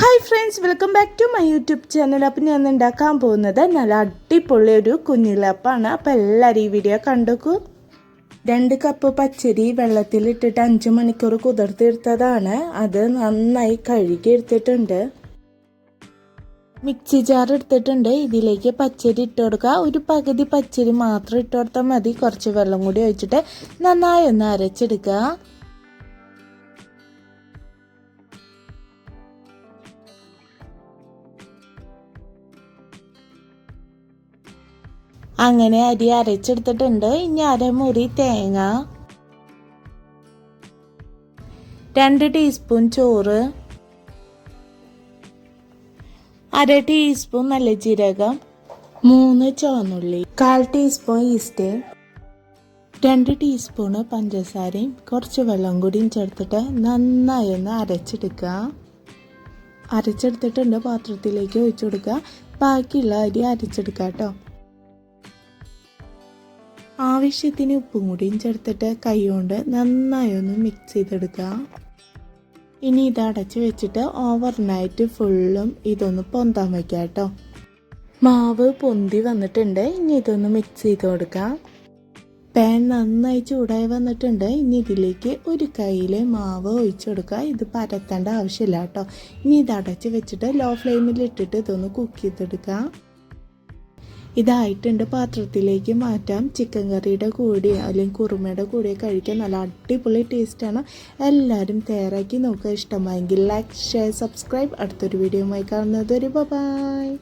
Hi friends welcome back to my YouTube channel appam ഞാൻ ഉണ്ടാക്കാൻ പോകുന്നത് നല്ല അടിപൊളി ഒരു കുഞ്ഞിലപ്പാണ് അപ്പം എല്ലാവരും ഈ വീഡിയോ കണ്ടോക്കൂ. രണ്ട് കപ്പ് പച്ചരി വെള്ളത്തിലിട്ടിട്ട് അഞ്ച് മണിക്കൂർ കുതിർത്തെടുത്തതാണ് അത് നന്നായി കഴുകി എടുത്തിട്ടുണ്ട്. മിക്സി ജാർ എടുത്തിട്ടുണ്ട്. ഇതിലേക്ക് പച്ചരി ഇട്ട് കൊടുക്കുക. ഒരു പകുതി പച്ചരി മാത്രം ഇട്ട് കൊടുത്താൽ മതി. കുറച്ച് വെള്ളം കൂടി ഒഴിച്ചിട്ട് നന്നായി ഒന്ന് അരച്ചെടുക്കുക. അങ്ങനെ അരി അരച്ചെടുത്തിട്ടുണ്ട്. ഇനി അരമുറി തേങ്ങ. രണ്ട് ടീസ്പൂൺ ചോറ്. അര ടീസ്പൂൺ നല്ല ജീരകം മൂന്ന് ചുവന്നുള്ളി. കാൽ ടീസ്പൂൺ ഈസ്റ്റ് രണ്ട് ടീസ്പൂണ് പഞ്ചസാരയും കുറച്ച് വെള്ളം കൂടിയും ചേർത്തിട്ട് നന്നായി ഒന്ന് അരച്ചെടുക്കുക അരച്ചെടുത്തിട്ടുണ്ട് പാത്രത്തിലേക്ക് ഒഴിച്ചു കൊടുക്കുക ബാക്കിയുള്ള അരി അരച്ചെടുക്കാം കേട്ടോ. ആവശ്യത്തിന് ഉപ്പും കൂടിയും ചേർത്തിട്ട് കൈകൊണ്ട് നന്നായി ഒന്ന് മിക്സ് ചെയ്തെടുക്കുക. ഇനി ഇത് അടച്ച് വെച്ചിട്ട് ഓവർനൈറ്റ് ഫുള്ളും ഇതൊന്ന് പൊന്താൻ വയ്ക്കുക കേട്ടോ. മാവ് പൊന്തി വന്നിട്ടുണ്ട്. ഇനി ഇതൊന്ന് മിക്സ് ചെയ്ത് കൊടുക്കാം പാൻ നന്നായി ചൂടായി വന്നിട്ടുണ്ട്. ഇനി ഇതിലേക്ക് ഒരു കയ്യിൽ മാവ് ഒഴിച്ചു കൊടുക്കുക. ഇത് പരത്തേണ്ട ആവശ്യമില്ല കേട്ടോ. ഇനി ഇത് അടച്ച് വെച്ചിട്ട് ലോ ഫ്ലെയിമിൽ ഇട്ടിട്ട് ഇതൊന്ന് കുക്ക് ചെയ്തെടുക്കാം ഇതായിട്ടുണ്ട് പാത്രത്തിലേക്ക് മാറ്റാം. ചിക്കൻ കറിയുടെ കൂടെ അല്ലെങ്കിൽ കുറുമയുടെ കൂടെ കഴിക്കാൻ നല്ല അടിപൊളി ടേസ്റ്റാണ് എല്ലാവരും തയ്യാറാക്കി നോക്കുക. ഇഷ്ടമായെങ്കിൽ ലൈക്ക് ഷെയർ സബ്സ്ക്രൈബ് അടുത്തൊരു വീഡിയോയുമായി കാണുന്നത് ഒരു ബൈ